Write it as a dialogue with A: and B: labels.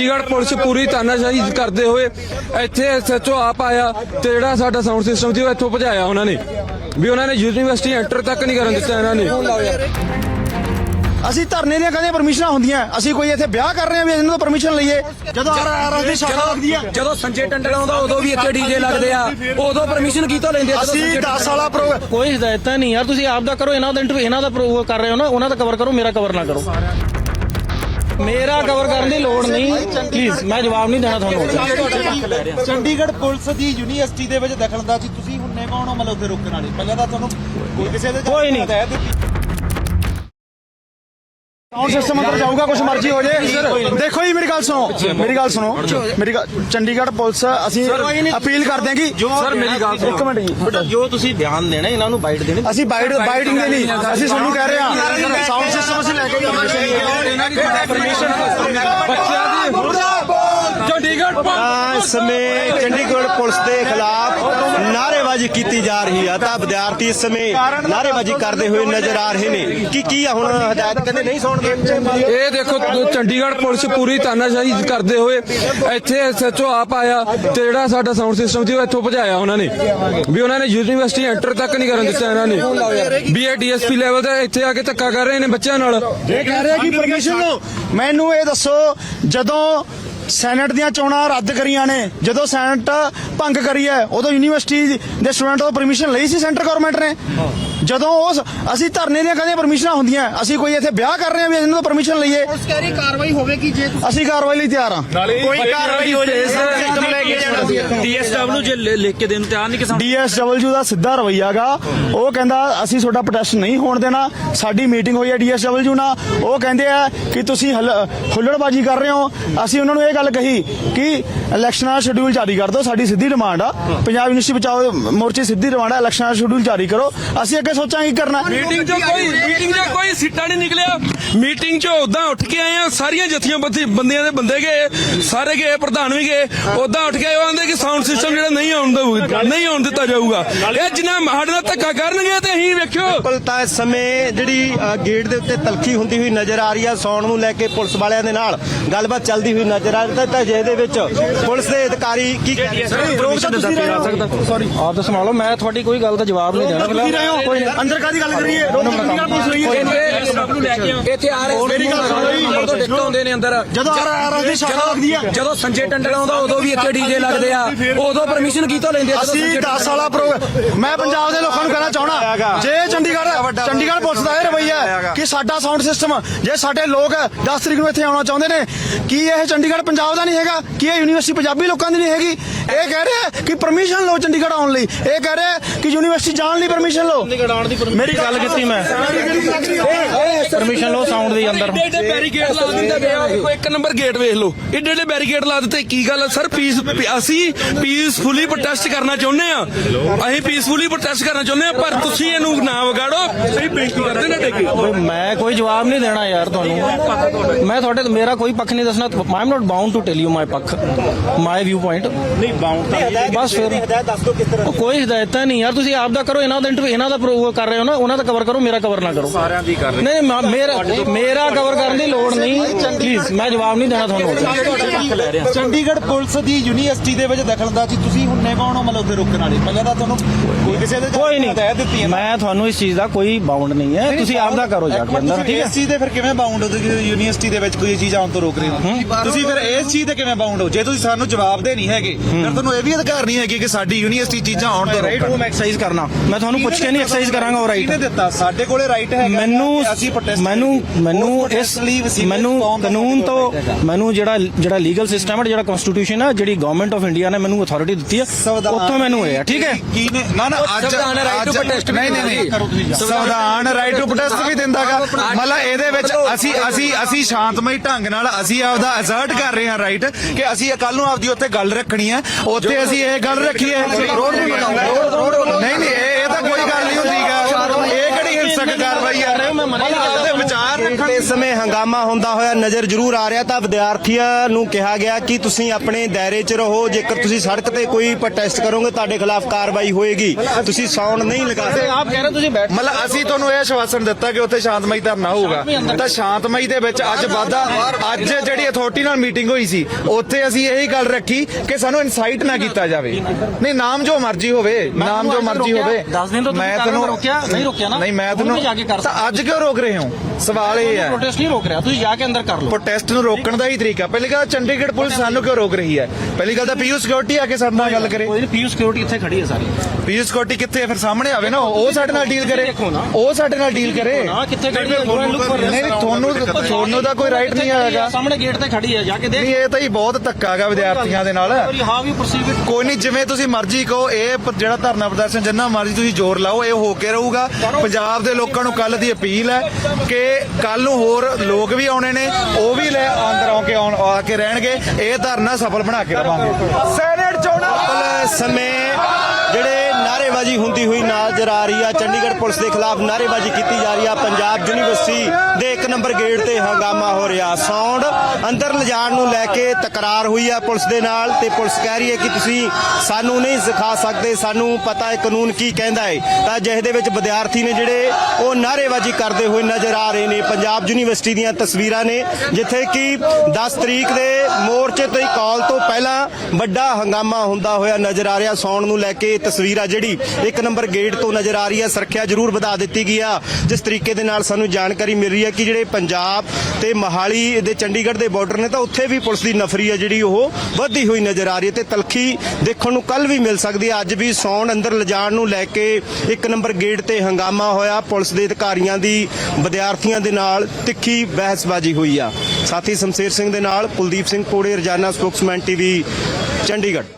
A: Chandigarh police ਪੂਰੀ ਤਾਨਾਸ਼ਾਹੀ ਕਰਦੇ ਹੋਏ ਇੱਥੇ ਐਸਐਚਓ ਆਪ ਆਇਆ ਤੇ ਜਿਹੜਾ ਸਾਡਾ ਸਾਊਂਡ ਸਿਸਟਮ ਸੀ ਉਹ ਇੱਥੋਂ ਭਜਾਇਆ ਉਹਨਾਂ ਨੇ। ਵੀ ਉਹਨਾਂ ਨੇ ਯੂਨੀਵਰਸਿਟੀ ਐਂਟਰ ਤੱਕ ਨਹੀਂ ਕਰਨ ਦਿੱਤਾ ਇਹਨਾਂ ਨੇ।
B: ਅਸੀਂ ਧਰਨੇ ਦੀਆਂ ਕਹਿੰਦੇ ਪਰਮਿਸ਼ਨਾਂ ਹੁੰਦੀਆਂ। ਅਸੀਂ ਕੋਈ ਇੱਥੇ ਵਿਆਹ ਕਰ ਰਹੇ ਹਾਂ ਵੀ ਇਹਨਾਂ ਤੋਂ ਪਰਮਿਸ਼ਨ ਲਈਏ। ਜਦੋਂ ਆਰ ਦੀ ਸ਼ਾਖਾ ਲੱਗਦੀ ਆ।
C: ਜਦੋਂ ਸੰਜੇ ਟੰਡਨ ਆਉਂਦਾ ਉਦੋਂ ਵੀ ਇੱਥੇ ਡੀਜੇ ਲੱਗਦੇ ਆ। ਉਦੋਂ ਪਰਮਿਸ਼ਨ ਕੀਤਾ ਲੈਂਦੇ ਆ?
B: ਅਸੀਂ
C: ਸੰਜੇ
B: 10 ਸਾਲਾ ਪ੍ਰੋ
D: ਕੋਈ ਹਦਾਇਤਾਂ ਨਹੀਂ ਯਾਰ ਤੁਸੀਂ ਆਪ ਦਾ ਕਰੋ ਇਹਨਾਂ ਦਾ ਇੰਟਰਵਿਊ ਇਹਨਾਂ ਦਾ ਪ੍ਰੋ ਕਰ ਰਹੇ ਹੋ ਨਾ ਉਹਨਾਂ ਦਾ ਕਵਰ ਕਰੋ ਮੇਰਾ ਕਵਰ ਨਾ ਕਰੋ। ਮੇਰਾ ਕਵਰ ਕਰਨ ਦੀ ਲੋੜ ਨਹੀਂ। ਪਲੀਜ਼ ਮੈਂ ਜਵਾਬ ਨਹੀਂ ਦੇਣਾ ਤੁਹਾਨੂੰ।
E: ਚੰਡੀਗੜ੍ਹ ਪੁਲਿਸ ਦੀ ਯੂਨੀਵਰਸਿਟੀ ਦੇ ਵਿੱਚ ਦਖਲਅੰਦਾਜ਼ੀ ਤੁਸੀਂ ਹੁੰਨੇ ਕੌਣ ਹੋ ਮਤਲਬ ਉੱਥੇ ਰੋਕਣ ਵਾਲੇ। ਪਹਿਲਾਂ ਤਾਂ ਤੁਹਾਨੂੰ ਕੋਈ ਕਿਸੇ ਦੇ
D: ਕੋਈ ਨਹੀਂ।
B: ਸਾਊਂਡ ਸਿਸਟਮ ਅੰਦਰ ਜਾਊਗਾ ਕੁਝ ਮਰਜ਼ੀ ਹੋ ਜੇ ਦੇਖੋ ਜੀ ਮੇਰੀ ਗੱਲ ਸੁਣੋ ਮੇਰੀ ਗੱਲ ਸੁਣੋ ਮੇਰੀ ਗੱਲ ਚੰਡੀਗੜ੍ਹ ਪੁਲਿਸ ਅਸੀਂ ਅਪੀਲ ਕਰਦੇ ਹਾਂ ਕਿ
D: ਸਰ ਮੇਰੀ ਗੱਲ
B: ਇੱਕ ਮਿੰਟ ਜੀ
D: ਬੇਟਾ ਜੋ ਤੁਸੀਂ ਬਿਆਨ ਦੇਣਾ ਇਹਨਾਂ ਨੂੰ ਬਾਈਟ ਦੇਣੀ
B: ਅਸੀਂ ਬਾਈਟ ਬਾਈਟਿੰਗ ਦੇ ਨਹੀਂ ਅਸੀਂ ਤੁਹਾਨੂੰ ਕਹਿ ਰਹੇ ਹਾਂ ਸਾਊਂਡ ਸਿਸਟਮ ਅਸੀਂ ਲੈ ਕੇ
A: ਪਰਮਿਸ਼ਨ ਬੱਚਿਆਂ ਦੀ ਚੰਡੀਗੜ੍ਹ
F: ਇਸ ਸਮੇਂ ਚੰਡੀਗੜ੍ਹ ਪੁਲਿਸ ਦੇ ਖਿਲਾਫ ਨਾਅਰੇਬਾਜ਼ੀ ਕੀਤੀ ਜਾ ਰਹੀ ਹੈ ਤਾਂ ਵਿਦਿਆਰਥੀ ਇਸ ਸਮੇਂ ਨਾਅਰੇਬਾਜ਼ੀ ਕਰਦੇ ਹੋਏ ਨਜ਼ਰ ਆ ਰਹੇ ਨੇ। ਕੀ ਕੀ ਆ ਹੁਣ ਹਦਾਇਤ? ਕਹਿੰਦੇ ਨਹੀਂ ਸੁਣਦੇ
A: ਇਹ ਦੇਖੋ ਚੰਡੀਗੜ੍ਹ ਪੁਲਿਸ ਪੂਰੀ ਤਾਨਾਸ਼ਾਹੀ ਕਰਦੇ ਹੋਏ ਇੱਥੇ ਐਸਐਚਓ ਆਪ ਆਇਆ ਤੇ ਜਿਹੜਾ ਸਾਡਾ ਸਾਊਂਡ ਸਿਸਟਮ ਸੀ ਉਹ ਇੱਥੋਂ ਭਜਾਇਆ ਉਹਨਾਂ ਨੇ। ਵੀ ਉਹਨਾਂ ਨੇ ਯੂਨੀਵਰਸਿਟੀ ਐਂਟਰ ਤੱਕ ਨਹੀਂ ਕਰਨ ਦਿੱਤਾ ਇਹਨਾਂ ਨੇ। ਵੀ ਇਹ ਡੀਐਸਪੀ ਲੈਵਲ ਤੇ ਇੱਥੇ ਆ ਕੇ ਧੱਕਾ ਕਰ ਰਹੇ ਨੇ ਬੱਚਿਆਂ ਨਾਲ।
B: ਇਹ ਕਹਿ ਰਹੇ ਕਿ ਪਰਮਿਸ਼ਨ ਮੈਨੂੰ ਇਹ ਦੱਸੋ ਜਦੋਂ ਸੈਨੇਟ ਦੀਆਂ ਚੋਣਾਂ ਰੱਦ ਕਰੀਆਂ ਨੇ। ਜਦੋਂ ਸੈਨੇਟ ਭੰਗ ਕਰੀ ਹੈ, ਉਦੋਂ ਯੂਨੀਵਰਸਿਟੀ ਦੇ ਸਟੂਡੈਂਟ ਤੋਂ ਪਰਮਿਸ਼ਨ ਲਈ ਸੀ ਸੈਂਟਰ ਗਵਰਨਮੈਂਟ ਨੇ। ਜਦੋਂ ਉਸ ਅਸੀਂ ਧਰਨੇ ਦੀਆਂ ਕਹਿੰਦੇ ਪਰਮਿਸ਼ਨਾਂ ਹੁੰਦੀਆਂ ਅਸੀਂ ਕੋਈ ਇੱਥੇ ਵਿਆਹ ਕਰ ਰਹੇ ਹਾਂ ਵੀ ਇਹਨਾਂ ਤੋਂ ਪਰਮਿਸ਼ਨ ਲਈਏ।
E: ਉਸ ਕਹਿ ਕਾਰਵਾਈ ਹੋਵੇਗੀ ਜੇ
B: ਅਸੀਂ ਕਾਰਵਾਈ ਲਈ ਤਿਆਰ ਹਾਂ।
F: ਕੋਈ ਕਾਰਵਾਈ ਹੋ ਜਾਏ ਸਿਸਟਮ ਲੈ ਕੇ ਜਾਣਾ
D: ਡੀਐਸਡਬਲਯੂ ਜੇ ਲਿਖ ਕੇ ਦੇਣ ਤਿਆਰ ਨਹੀਂ ਕਿ
B: ਡੀਐਸਡਬਲਯੂ ਦਾ ਸਿੱਧਾ ਰਵਈਆਗਾ ਉਹ ਕਹਿੰਦਾ ਅਸੀਂ ਤੁਹਾਡਾ ਪ੍ਰੋਟੈਸਟ ਨਹੀਂ ਹੋਣ ਦੇਣਾ। ਸਾਡੀ ਮੀਟਿੰਗ ਹੋਈ ਹੈ ਡੀਐਸਡਬਲਯੂ ਨਾਲ। ਉਹ ਕਹਿੰਦੇ ਆ ਕਿ ਤੁਸੀਂ ਹਲ- ਹੁੱਲੜਬਾਜ਼ੀ ਕਰ ਰਹੇ ਹੋ। ਅਸੀਂ ਉਹਨਾਂ ਨੂੰ ਇਹ ਗੱਲ ਕਹੀ ਕਿ ਇਲੈਕਸ਼ਨਾਂ ਦਾ ਸ਼ਡਿਊਲ ਜਾਰੀ ਕਰ ਦਿਓ। ਸਾਡੀ ਸਿੱਧੀ ਡਿਮਾਂਡ ਆ। ਪੰਜਾਬ ਯੂਨੀਵਰਸਿਟੀ ਬਚਾਓ ਮੋਰਚੇ ਸਿੱਧੀ ਡਿਮਾਂਡ ਆ। ਇਲੈਕਸ਼ਨਾਂ ਦਾ ਸ਼ਡਿਊਲ ਜਾਰੀ ਕਰੋ। ਅਸੀਂ ਅੱਗੇ ਸੋਚਾਂਗੇ ਕੀ ਕਰਨਾ?
G: ਮੀਟਿੰਗ 'ਚ ਕੋਈ ਮੀਟਿੰਗ 'ਚ ਕੋਈ ਸਿੱਟਾ ਨਹੀਂ ਨਿਕਲਿਆ। ਮੀਟਿੰਗ 'ਚ ਉਦਾਂ ਉੱਠ ਕੇ ਆਏ ਆ ਸਾਰੀਆਂ ਜਥੀਆਂ ਬੰਦੀ- ਬੰਦਿਆਂ ਦੇ ਬੰਦੇ ਗਏ ਸਾਰੇ ਗਏ ਪ੍ਰਧਾਨ ਵੀ ਗਏ। ਉਦਾਂ ਉੱਠ ਕੇ ਉਹ ਆਂਦੇ ਕਿ ਸਾਊਂਡ ਸਿਸਟਮ ਜਿਹੜਾ ਨਹੀਂ ਆਉਣ ਦਊਗਾ ਨਹੀਂ ਆਉਣ ਦਿੱਤਾ ਜਾਊਗਾ। ਇਹ ਜਿੰਨਾ ਸਾਡੇ ਨਾਲ ਧੱਕਾ ਕਰਨਗੇ ਤੇ ਅਸੀਂ ਵੇਖਿਓ।
F: ਬਿਲਕੁਲ ਤਾਂ ਇਸ ਸਮੇਂ ਜਿਹੜੀ ਗੇਟ ਦੇ ਉੱਤੇ ਤਲਖੀ ਹੁੰਦੀ ਹੋਈ ਨਜ਼ਰ ਆ ਰਹੀ ਹੈ ਸੌਣ ਨੂੰ ਲੈ ਕੇ ਪੁਲਿਸ ਵਾਲਿਆਂ ਦੇ ਨਾਲ। ਗੱਲਬਾਤ ਚੱਲਦੀ ਹੋਈ ਨਜ਼ਰ ਆ ਰਹੀ ਤਾਂ ਜਿਹਦੇ ਵਿੱਚ ਪੁਲਿਸ ਦੇ ਅਧਿਕਾਰੀ ਕੀ ਕਹਿ ਰਹੇ
B: ਸੌਰੀ
D: ਆਪ ਤਾਂ ਸੰਭਾਲੋ ਮੈਂ ਤੁਹਾਡੀ ਕੋਈ ਗੱਲ ਦਾ ਜਵਾਬ ਨਹੀਂ ਦੇਣਾ।
B: ਕੋਈ ਅੰਦਰ ਕਾਦੀ ਗੱਲ ਕਰੀਏ? ਹੈ?
C: ਇੱਥੇ ਆ ਰਹੇ
B: ਮੇਰੀ ਗੱਲ ਸੁਣੋ ਜੀ।
C: ਉਦੋਂ ਡਿੱਕ ਹੁੰਦੇ ਨੇ ਅੰਦਰ।
B: ਜਦੋਂ ਆਰ ਦੀ ਸ਼ਾਖਾ ਲੱਗਦੀ ਆ।
C: ਜਦੋਂ ਸੰਜੇ ਟੰਡਨ ਆਉਂਦਾ ਉਦੋਂ ਵੀ ਇੱਥੇ ਡੀਜੇ ਲੱਗਦੇ ਆ। ਉਦੋਂ ਪਰਮਿਸ਼ਨ ਕੀਤਾ ਲੈਂਦੇ ਆ ਜਦੋਂ
B: ਅਸੀਂ
C: ਸੰਜੇ
B: 10 ਸਾਲਾ ਮੈਂ ਪੰਜਾਬ ਦੇ ਲੋਕਾਂ ਨੂੰ ਕਹਿਣਾ ਚਾਹਣਾ ਜੇ ਚੰਡੀਗੜ੍ਹ ਚੰਡੀਗੜ੍ਹ ਪੁਲਿਸ ਦਾ ਇਹ ਰਵਈਆ ਕਿ ਸਾਡਾ ਸਾਊਂਡ ਸਿਸਟਮ ਜੇ ਸਾਡੇ ਲੋਕ 10 ਤਰੀਕ ਨੂੰ ਇੱਥੇ ਆਉਣਾ ਚਾਹੁੰਦੇ ਨੇ ਕੀ ਇਹ ਚੰਡੀਗੜ੍ਹ ਪੰਜਾਬ ਦਾ ਨਹੀਂ ਹੈਗਾ? ਕੀ ਇਹ ਯੂਨੀਵਰਸਿਟੀ ਪੰਜਾਬੀ ਲੋਕਾਂ ਦੀ ਨਹੀਂ ਹੈਗੀ? ਇਹ ਕਹਿ ਰਹੇ ਕਿ ਪਰਮਿਸ਼ਨ ਲਓ ਚੰਡੀਗੜ੍ਹ ਆਉਣ ਲਈ। ਇਹ ਕਹਿ ਰਹੇ ਕਿ ਯੂਨੀਵਰਸਿਟੀ ਜਾਣ ਲਈ ਪਰਮਿਸ਼ਨ ਲਓ।
D: ਮੇਰੀ ਗੱਲ ਕੀਤੀ ਮੈਂ। ਪਰਮਿਸ਼ਨ ਲਓ ਸਾਊਂਡ ਦੇ ਅੰਦਰ।
G: ਏਡੇ ਏਡੇ ਬੈਰੀਕੇਡ ਲਾ ਦਿੰਦੇ ਪਏ ਆ। ਕੋਈ ਇੱਕ ਨੰਬਰ ਗੇਟ ਵੇਖ ਲਓ। ਏਡੇ ਏਡੇ ਬੈਰੀਕੇਡ ਲਾ ਦਿੱਤੇ। ਕੀ ਗੱਲ ਸਰ ਪੀਸ ਅਸੀਂ ਪੀਸਫੁਲੀ ਪ੍ਰੋਟੈਸਟ ਕਰਨਾ ਚਾਹੁੰਦੇ ਆ। ਅਸੀਂ ਪੀਸਫੁਲੀ ਪ੍ਰੋਟੈਸਟ ਕਰਨਾ ਚਾਹੁੰਦੇ ਆ ਪਰ ਤੁਸੀਂ ਇਹਨੂੰ ਨਾ ਵਿਗਾੜੋ। ਅਸੀਂ ਬੇਨਤੀ ਕਰਦੇ ਨਾ ਟੇਕੇ
D: ਮੈਂ ਕੋਈ ਜਵਾਬ ਨਹੀਂ ਦੇਣਾ ਯਾਰ ਤੁਹਾਨੂੰ। ਮੈਂ ਤੁਹਾਡੇ ਤੋਂ ਮੇਰਾ ਕੋਈ ਪੱਖ ਨਹੀਂ ਦੱਸਣਾ। I am not bound to tell you my ਪੱਖ। ਮਾਈ ਵਿਊ ਪੁਆਇੰਟ
F: ਨਹੀਂ ਬਾਉਂਡ
D: ਬਸ ਫਿਰ।
F: ਹਦਾਇਤ ਦੱਸ ਦਿਓ ਕਿਸ ਤਰ੍ਹਾਂ
D: ਕੋਈ ਹਦਾਇਤਾਂ ਨਹੀਂ ਯਾਰ। ਤੁਸੀਂ ਆਪ ਦਾ ਕਰੋ ਇਹਨਾਂ ਦਾ ਇੰਟਰਵਿਊ ਇਹਨਾਂ ਦਾ ਪ੍ਰੋ ਕਰ ਰਹੇ ਹੋ ਨਾ ਉਹਨਾਂ ਦਾ ਕਵਰ ਕਰੋ ਮੇਰਾ ਕਵਰ ਨਾ ਕਰੋ। ਸਾਰਿਆਂ ਦੀ ਕਰ ਰਹੇ। ਨਹੀਂ ਮੈਂ- ਮੇਰਾ ਮੇਰਾ ਕਵਰ ਕਰਨ ਦੀ ਲੋੜ ਨਹੀਂ। ਪਲੀਜ਼ ਮੈਂ ਜਵਾਬ ਨਹੀਂ ਦੇਣਾ ਤੁਹਾਨੂੰ।
E: ਚੰਡੀਗੜ੍ਹ ਪੁਲਿਸ ਦੀ ਯੂਨੀਵਰਸਿਟੀ ਦੇ ਵਿੱਚ ਦਖਲਅੰਦਾਜ਼ੀ ਤੁਸੀਂ ਹੁੰਨੇ ਕੌਣ ਹੋ ਮਤਲਬ ਉੱਥੇ ਰੋਕਣ ਵਾਲੇ? ਪਹਿਲਾਂ ਤਾਂ ਤੁਹਾਨੂੰ ਕੋਈ ਕਿਸੇ ਦੇ
D: ਕੋਈ
E: ਹਦਾਇਤ ਦਿੱਤੀ
D: ਨਹੀਂ
E: ਹੈ
D: ਮੈਂ ਤੁਹਾਨੂੰ ਇਸ ਚੀਜ਼ ਦਾ ਕੋਈ ਬਾਉਂਡ ਨਹੀਂ ਹੈ। ਤੁਸੀਂ ਆਪ ਦਾ ਕਰੋ ਜਾ ਕੇ ਅੰਦਰ ਠੀਕ ਹੈ?
E: ਇਸ ਚੀਜ਼ ਦੇ ਫਿਰ ਕਿਵੇਂ ਬਾਉਂਡ ਹੋ? ਤੁਸੀਂ ਯੂਨੀਵਰਸਿਟੀ ਦੇ ਵਿੱਚ ਕੋਈ ਚੀਜ਼ ਆਉਣ ਤੋਂ ਰੋਕ ਰਹੇ ਹੋ? ਤੁਸੀਂ ਫਿਰ ਇਸ ਚੀਜ਼ ਤੇ ਕਿਵੇਂ ਬਾਉਂਡ ਹੋ? ਜੇ ਤੁਸੀਂ ਸਾਨੂੰ ਜਵਾਬ ਦੇ ਨਹੀਂ ਹੈਗੇ ਫਿਰ ਤੁਹਾਨੂੰ ਇਹ ਵੀ ਅਧਿਕਾਰ ਨਹੀਂ ਹੈਗੇ ਕਿ ਸਾਡੀ ਯੂਨੀਵਰਸਿਟੀ ਚੀਜ਼ਾਂ ਆਉਣ ਤੋਂ
D: ਰਾਈਟ
E: ਰੋਕਣ।
D: ਰੂਮ ਐਕਸਰਸਾਈਜ਼ ਕਰਨਾ। ਮੈਂ ਤੁਹਾਨੂੰ ਪੁੱਛ ਕੇ ਨਹੀਂ ਐਕਸਰਸਾਈਜ਼ ਕਰਾਂਗਾ ਉਹ ਰਾਈਟ
E: ਦਿੱਤਾ? ਸਾਡੇ ਕੋਲੇ ਰਾਈਟ ਹੈਗਾ
D: ਮੈਨੂੰ
E: ਅਸੀਂ protest
D: ਮੈਨੂੰ। ਮੈਨੂੰ ਇਸ
E: ਲਈ
D: ਮੈਨੂੰ ਕਾਨੂੰਨ ਤੋਂ। ਮੈਨੂੰ ਜਿਹੜਾ ਜਿਹੜਾ ਲੀਗਲ ਸਿਸਟਮ ਹੈ ਜਿਹੜਾ ਕਨਸਟੀਟਿਊਸ਼ਨ ਹੈ ਜਿਹੜੀ ਗਵਰਨਮੈਂਟ ਆਫ ਇੰਡੀਆ ਨੇ ਮੈਨੂੰ ਅਥਾਰਟੀ ਦਿੱਤੀ ਹੈ ਉੱਥੋਂ ਮੈਨੂੰ ਇਹ ਹੈ ਠੀਕ ਹੈ?
E: ਕੀ ਨੇ ਨਾ ਨਾ ਅੱਜ
C: ਸੰਵਿਧਾਨ
E: ਅੱਜ-
C: protest ਵੀ
E: ਨਹੀਂ ਨਹੀਂ। ਸੰਵਿਧਾਨ ਰਾਈਟ ਟੂ ਪ੍ਰੋਟੈਸਟ ਵੀ ਦਿੰਦਾਗਾ। ਮਤਲਬ ਇਹਦੇ ਵਿੱਚ ਅਸੀਂ ਅਸੀਂ ਅਸੀਂ ਸ਼ਾਂਤਮਈ ਢੰਗ ਨਾਲ ਅਸੀਂ ਆਪਦਾ ਅਸਰਟ ਕਰ ਰਹੇ ਹਾਂ ਰਾਈਟ ਕਿ ਅਸੀਂ ਕੱਲ ਨੂੰ ਆਪਦੀ ਉੱਥੇ ਗੱਲ ਰੱਖਣੀ ਹੈ। ਉੱਥੇ ਅਸੀਂ ਇਹ ਗੱਲ ਰੱਖੀ ਹੈ ਨਹੀਂ ਨਹੀਂ ਇਹ ਇਹ ਤਾਂ ਕੋਈ ਗੱਲ ਨਹੀਂ ਹੁੰਦੀ। ਗਾ ਇਹ ਕਿਹੜੀ ਹਿੰਸਕ ਕਾਰਵਾਈ ਹੈ
F: ਇਸ ਸਮੇਂ ਹੰਗਾਮਾ ਹੁੰਦਾ ਹੋਇਆ ਨਜ਼ਰ ਜ਼ਰੂਰ ਆ ਰਿਹਾ ਤਾਂ ਵਿਦਿਆਰਥੀਆਂ ਨੂੰ ਕਿਹਾ ਗਿਆ ਕਿ ਤੁਸੀਂ ਆਪਣੇ ਦਾਇਰੇ 'ਚ ਰਹੋ। ਜੇਕਰ ਤੁਸੀਂ ਸੜਕ ਤੇ ਕੋਈ ਪ੍ਰੋਟੈਸਟ ਕਰੋਗੇ ਤੁਹਾਡੇ ਖਿਲਾਫ ਕਾਰਵਾਈ ਹੋਏਗੀ। ਤੁਸੀਂ ਸਾਊਂਡ ਨਹੀਂ ਲਗਾ ਸਕਦੇ।
D: ਆਪ ਕਹਿ ਰਹੇ ਤੁਸੀਂ ਬੈਠ
E: ਮਤਲਬ ਅਸੀਂ ਤੁਹਾਨੂੰ ਇਹ ਆਸ਼ਵਾਸਨ ਦਿੱਤਾ ਕਿ ਉੱਥੇ ਸ਼ਾਂਤਮਈ ਧਰਨਾ ਹੋਊਗਾ। ਤਾਂ ਸ਼ਾਂਤਮਈ ਦੇ ਵਿੱਚ ਅੱਜ ਵਾਧਾ ਅੱਜ ਜਿਹੜੀ ਅਥਾਰਟੀ ਨਾਲ ਮੀਟਿੰਗ ਹੋਈ ਸੀ ਉੱਥੇ ਅਸੀਂ ਇਹੀ ਗੱਲ ਰੱਖੀ ਕਿ ਸਾਨੂੰ ਇਨਸਾਈਟ ਨਾ ਕੀਤਾ ਜਾਵੇ। ਨਹੀਂ ਨਾਮ ਜੋ ਮਰਜ਼ੀ ਹੋਵੇ ਨਾਮ ਜੋ ਮਰਜ਼ੀ ਹੋਵੇ
D: ਦੱਸ ਦਿਨ ਤੋਂ ਤੁਸੀਂ ਕਾਰਨ ਰੋਕਿਆ? ਨਹੀਂ ਰੋਕਿਆ ਨਾ?
E: ਨਹੀਂ ਮੈਂ ਤੁਹਾਨੂੰ ਅੱਜ ਕਿਉਂ ਰੋਕ ਰਹੇ ਹੋ? ਸਵਾਲ ਇਹ ਹੈ।
D: ਪ੍ਰੋਟੈਸਟ ਨਹੀਂ ਰੋਕ ਰਿਹਾ ਤੁਸੀਂ ਜਾ ਕੇ ਅੰਦਰ ਕਰ ਲਓ।
E: ਪ੍ਰੋਟੈਸਟ ਨੂੰ ਰੋਕਣ ਦਾ ਹੀ ਤਰੀਕਾ। ਪਹਿਲੀ ਗੱਲ ਚੰਡੀਗੜ੍ਹ ਪੁਲਿਸ ਸਾਨੂੰ ਕਿਉਂ ਰੋਕ ਰਹੀ ਹੈ? ਪਹਿਲੀ ਗੱਲ ਤਾਂ ਪੀਯੂ ਸਿਕਿਉਰਿਟੀ ਆ ਕੇ ਸਾਡੇ ਨਾਲ ਗੱਲ ਕਰੇ।
D: ਕੋਈ ਨਹੀਂ ਪੀਯੂ ਸਿਕਿਉਰਿਟੀ ਇੱਥੇ ਖੜੀ ਹੈ ਸਾਰੀ।
E: ਪੀਯੂ ਸਿਕਿਉਰਿਟੀ ਕਿੱਥੇ ਹੈ? ਫਿਰ ਸਾਹਮਣੇ ਆਵੇ ਨਾ ਉਹ ਸਾਡੇ ਨਾਲ ਡੀਲ ਕਰੇ। ਉਹ ਸਾਡੇ ਨਾਲ ਡੀਲ ਕਰੇ।
D: ਕਿੱਥੇ ਖੜੀ ਹੈ
E: ਨਹੀਂ ਤੁਹਾਨੂੰ ਤੁਹਾਨੂੰ ਦਾ ਕੋਈ ਰਾਈਟ ਨਹੀਂ ਆਏਗਾ
D: ਸਾਹਮਣੇ ਗੇਟ ਤੇ ਖੜੀ ਹੈ ਜਾ ਕੇ ਦੇਖ।
E: ਨਹੀਂ ਇਹ ਤਾਂ ਹੀ ਬਹੁਤ ਧੱਕਾ ਹੈਗਾ ਵਿਦਿਆਰਥੀਆਂ ਦੇ ਨਾਲ। ਕੋਈ ਨਹੀਂ ਜਿਵੇਂ ਤੁਸੀਂ ਮਰਜ਼ੀ ਕਹੋ ਇਹ ਜਿਹੜਾ ਧਰਨਾ ਪ੍ਰਦਰਸ਼ਨ ਜਿੰਨਾ ਮਰਜ਼ੀ ਤੁਸੀਂ ਜ਼ੋਰ ਲਾਓ ਇਹ ਹੋ ਕੇ ਰਹੂਗਾ। ਪੰਜਾਬ ਦੇ ਲੋਕਾਂ ਨੂੰ ਕੱਲ ਦੀ ਅਪੀਲ ਹੈ ਕਿ ਕੱਲ ਨੂੰ ਹੋਰ ਲੋਕ ਵੀ ਆਉਣੇ ਨੇ ਉਹ ਵੀ ਲੈ ਅੰਦਰ ਆ ਕੇ ਆਉਣ ਆ ਕੇ ਰਹਿਣਗੇ। ਇਹ ਧਰਨਾ ਸਫਲ ਬਣਾ ਕੇ ਰਵਾਂਗੇ ਸੈਨੇਟ ਚੋਣਾਂ।
F: ਸਮੇਂ ਜਿਹੜੇ ਨਾਰੇਬਾਜ਼ੀ ਹੁੰਦੀ ਹੋਈ ਨਜ਼ਰ ਆ ਰਹੀ ਆ। ਚੰਡੀਗੜ੍ਹ ਪੁਲਿਸ ਦੇ ਖਿਲਾਫ ਨਾਰੇਬਾਜ਼ੀ ਕੀਤੀ ਜਾ ਰਹੀ ਆ। ਪੰਜਾਬ ਯੂਨੀਵਰਸਿਟੀ ਦੇ ਇੱਕ ਨੰਬਰ ਗੇਟ ਤੇ ਹੰਗਾਮਾ ਹੋ ਰਿਹਾ। ਸਾਊਂਡ ਅੰਦਰ ਲਿਜਾਣ ਨੂੰ ਲੈ ਕੇ ਤਕਰਾਰ ਹੋਈ ਆ ਪੁਲਿਸ ਦੇ ਨਾਲ ਤੇ ਪੁਲਿਸ ਕਹਿ ਰਹੀ ਹੈ ਕਿ ਤੁਸੀਂ ਸਾਨੂੰ ਨਹੀਂ ਸਿਖਾ ਸਕਦੇ, ਸਾਨੂੰ ਪਤਾ ਹੈ ਕਾਨੂੰਨ ਕੀ ਕਹਿੰਦਾ ਹੈ। ਤਾਂ ਜਿਹਦੇ ਦੇ ਵਿੱਚ ਵਿਦਿਆਰਥੀ ਨੇ ਜਿਹੜੇ ਉਹ ਨਾਰੇਬਾਜ਼ੀ ਕਰਦੇ ਹੋਏ ਨਜ਼ਰ ਆ ਰਹੇ ਨੇ। ਪੰਜਾਬ ਯੂਨੀਵਰਸਿਟੀ ਦੀਆਂ ਤਸਵੀਰਾਂ ਨੇ, ਜਿੱਥੇ ਕਿ 10 ਤਰੀਕ ਦੇ ਮੋਰਚੇ ਤੇ ਕਾਲ ਤੋਂ ਪਹਿਲਾਂ ਵੱਡਾ ਹੰਗਾਮਾ ਹੁੰਦਾ ਹੋਇਆ ਨਜ਼ਰ ਆ ਰਿਹਾ। ਸੌਣ ਨੂੰ ਲੈ ਕੇ ਇਹ ਤਸਵੀਰ ਆ ਜਿਹੜੀ ਇੱਕ ਨੰਬਰ ਗੇਟ ਤੋਂ ਨਜ਼ਰ ਆ ਰਹੀ ਹੈ, ਸੁਰੱਖਿਆ ਜ਼ਰੂਰ ਵਧਾ ਦਿੱਤੀ ਗਈ ਆ। ਜਿਸ ਤਰੀਕੇ ਦੇ ਨਾਲ ਸਾਨੂੰ ਜਾਣਕਾਰੀ ਮਿਲ ਰਹੀ ਹੈ ਕਿ ਜਿਹੜੇ ਪੰਜਾਬ ਤੇ ਮਹਾਲੀ ਦੇ ਚੰਡੀਗੜ੍ਹ ਦੇ ਬਾਰਡਰ ਨੇ ਤਾਂ ਉੱਥੇ ਵੀ ਪੁਲਿਸ ਦੀ ਨਫਰੀ ਹੈ ਜਿਹੜੀ ਉਹ ਵੱਧਦੀ ਹੋਈ ਨਜ਼ਰ ਆ ਰਹੀ ਹੈ ਤੇ ਤਲਖੀ ਦੇਖਣ ਨੂੰ ਕੱਲ ਵੀ ਮਿਲ ਸਕਦੀ ਹੈ। ਅੱਜ ਵੀ ਸੌਣ ਅੰਦਰ ਲਿਜਾਣ ਨੂੰ ਲੈ ਕੇ ਇੱਕ ਨੰਬਰ ਗੇਟ ਤੇ ਹੰਗਾਮਾ ਹੋਇਆ। ਪੁਲਿਸ ਦੇ ਅਧਿਕਾਰੀਆਂ ਦੀ, ਵਿਦਿਆਰਥੀਆਂ ਦੇ ਨਾਲ ਤਿੱਖੀ ਬਹਿਸਬਾਜ਼ੀ ਹੋਈ ਆ। ਸਾਥੀ ਸ਼ਮਸ਼ੇਰ ਸਿੰਘ ਦੇ ਨਾਲ ਕੁਲਦੀਪ ਸਿੰਘ ਕੋੜੇ, ਰਜਾਨਾ ਸਪੋਕਸਮੈਨ ਟੀਵੀ, ਚੰਡੀਗੜ੍ਹ।